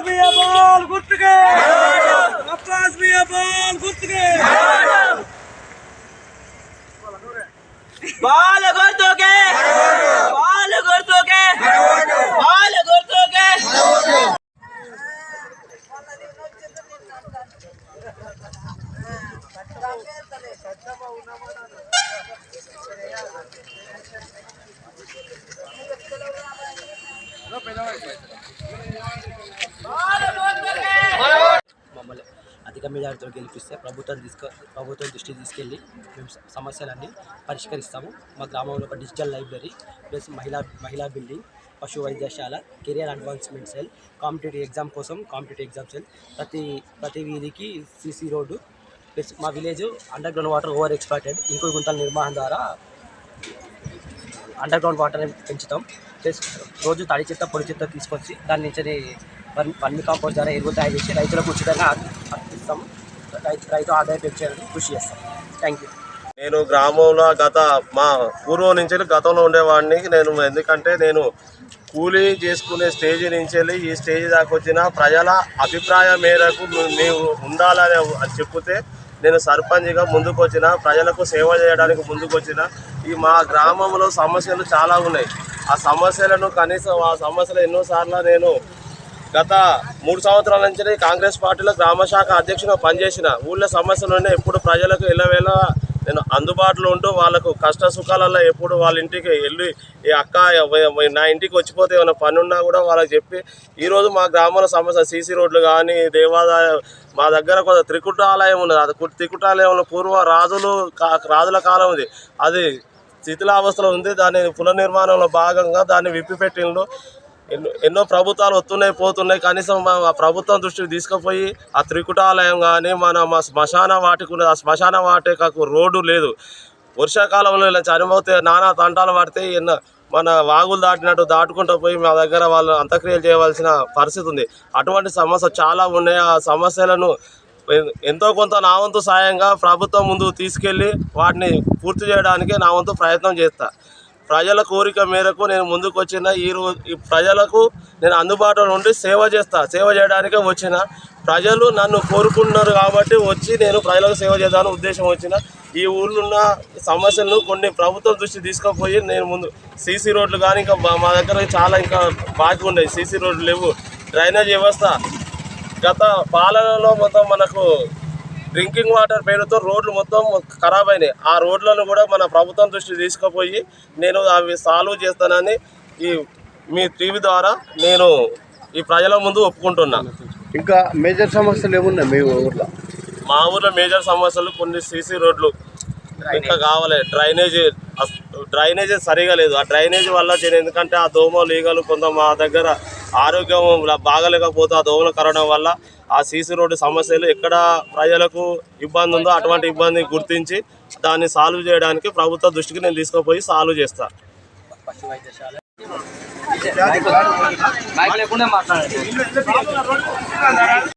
আজমিয়া বল গুটকে আব্বা আজমিয়া বল গুটকে बाल कर दोगे बाल कर दोगे बाल कर दोगे Lo pedaba el అధిక మెజారిటీతో గెలిపిస్తే ప్రభుత్వం తీసుకు ప్రభుత్వం దృష్టి తీసుకెళ్ళి మేము సమస్యలన్నీ పరిష్కరిస్తాము. మా గ్రామంలో ఒక డిజిటల్ లైబ్రరీ ప్లస్ మహిళా మహిళా బిల్డింగ్ పశు వైద్యశాల career advancement cell competitive exam కోసం కాంపిటేటివ్ ఎగ్జామ్ సెల్ ప్రతి ప్రతి వీధికి సీసీ రోడ్డు ప్లస్ మా village underground water over exploited ఇంకో గుంతల నిర్మాణం ద్వారా అండర్ గ్రౌండ్ వాటర్ని పెంచుతాం. ప్లస్ రోజు తడి చెత్త పొడి చెత్త తీసుకొచ్చి దాని నుంచి పన్ను కాంపోస్ట్ ద్వారా ఎరువు తయారు చేసి రైతులకు ఉచితంగా చేస్తాము. రైతు రైతు ఆదాయం పెంచేందుకు కృషి చేస్తాం. థ్యాంక్ యూ నేను గ్రామంలో గత మా పూర్వం నుంచి గతంలో ఉండేవాడిని. నేను ఎందుకంటే నేను కూలీ చేసుకునే స్టేజ్ నుంచి వెళ్ళి ఈ స్టేజ్ దాకా వచ్చిన ప్రజల అభిప్రాయం మేరకు నీవు ఉండాలని చెప్తే నేను సర్పంచ్గా ముందుకు వచ్చిన ప్రజలకు సేవ చేయడానికి ముందుకు వచ్చిన ఈ మా గ్రామంలో సమస్యలు చాలా ఉన్నాయి. ఆ సమస్యలను కనీసం ఆ సమస్యలు ఎన్నోసార్లు నేను గత మూడు సంవత్సరాల నుంచి కాంగ్రెస్ పార్టీలో గ్రామ శాఖ పనిచేసిన ఊళ్ళో సమస్యలు ఎప్పుడు ప్రజలకు ఎల్లవేళ నేను అందుబాటులో ఉంటూ వాళ్ళకు కష్ట సుఖాలలో ఎప్పుడు వాళ్ళ ఇంటికి వెళ్ళి ఈ అక్క నా ఇంటికి వచ్చిపోతే ఏమైనా పని ఉన్నా కూడా వాళ్ళకి చెప్పి ఈరోజు మా గ్రామంలో సమస్య సీసీ రోడ్లు కానీ దేవాదాయ మా దగ్గర కొంత త్రికుటాలయం ఉన్నది. అది త్రికుటాలయంలో పూర్వ రాజులు కా- రాజుల కాలం ఉంది అది శిథిలావస్థలో ఉంది. దాని పునర్నిర్మాణంలో భాగంగా దాన్ని విప్పిపెట్టిండ్రు ఎన్నో ఎన్నో ప్రభుత్వాలు వస్తున్నాయి పోతున్నాయి. కనీసం మా ప్రభుత్వం దృష్టికి తీసుకుపోయి ఆ త్రికుటాలయం కానీ మన మా శ్మశాన వాటికి ఉన్న ఆ శ్మశాన వాటికకు రోడ్డు లేదు. వర్షాకాలంలో ఇలా చనిపోతే నానా తంటాలు పడితే ఎన్నో మన వాగులు దాటినట్టు దాటుకుంటూ పోయి మా దగ్గర వాళ్ళు అంత్యక్రియలు చేయవలసిన పరిస్థితి ఉంది. అటువంటి సమస్య చాలా ఉన్నాయి. ఆ సమస్యలను ఎంతో కొంత నా వంతు సాయంగా ప్రభుత్వం ముందు తీసుకెళ్ళి వాటిని పూర్తి చేయడానికి నా వంతు ప్రయత్నం చేస్తాను ప్రజల కోరిక మేరకు నేను ముందుకు వచ్చిన ఈ ఈ ప్రజలకు నేను అందుబాటులో ఉండి సేవ చేస్తా సేవ చేయడానికే వచ్చిన. ప్రజలు నన్ను కోరుకుంటున్నారు కాబట్టి వచ్చి నేను ప్రజలకు సేవ చేద్దామని ఉద్దేశం వచ్చిన. ఈ ఊళ్ళో ఉన్న సమస్యలను కొన్ని ప్రభుత్వం దృష్టి తీసుకుపోయి నేను ముందు సీసీ రోడ్లు కానీ ఇంకా మా- మా దగ్గర చాలా ఇంకా బాకీ ఉన్నాయి. సీసీ రోడ్లు లేవు. డ్రైనేజ్ వ్యవస్థ గత పాలనలో మొత్తం మనకు డ్రింకింగ్ వాటర్ పేరుతో రోడ్లు మొత్తం ఖరాబ్ అయినాయి. ఆ రోడ్లను కూడా మన ప్రభుత్వం దృష్టి తీసుకుపోయి నేను అవి సాల్వ్ చేస్తానని ఈ మీ టీవీ ద్వారా నేను ఈ ప్రజల ముందు ఒప్పుకుంటున్నాను ఇంకా మేజర్ సమస్యలు ఏమున్నాయి మీ ఊర్లో? మా ఊర్లో మేజర్ సమస్యలు కొన్ని సీసీ రోడ్లు. ఇంకా కావాలి. డ్రైనేజీ డ్రైనేజీ సరిగా లేదు. ఆ డ్రైనేజీ వల్ల ఎందుకంటే ఆ దోమలు ఈగలు కొంత మా దగ్గర ఆరోగ్యం బాగలేకపోతే ఆ దోమలు కరవడం వల్ల ఆ సీసీ రోడ్డు సమస్యలు ఎక్కడ ప్రజలకు ఇబ్బంది ఉందో అటువంటి ఇబ్బంది గుర్తించి దాన్ని సాల్వ్ చేయడానికి ప్రభుత్వ దృష్టికి నేను తీసుకుపోయి సాల్వ్ చేస్తాను మాట్లాడండి.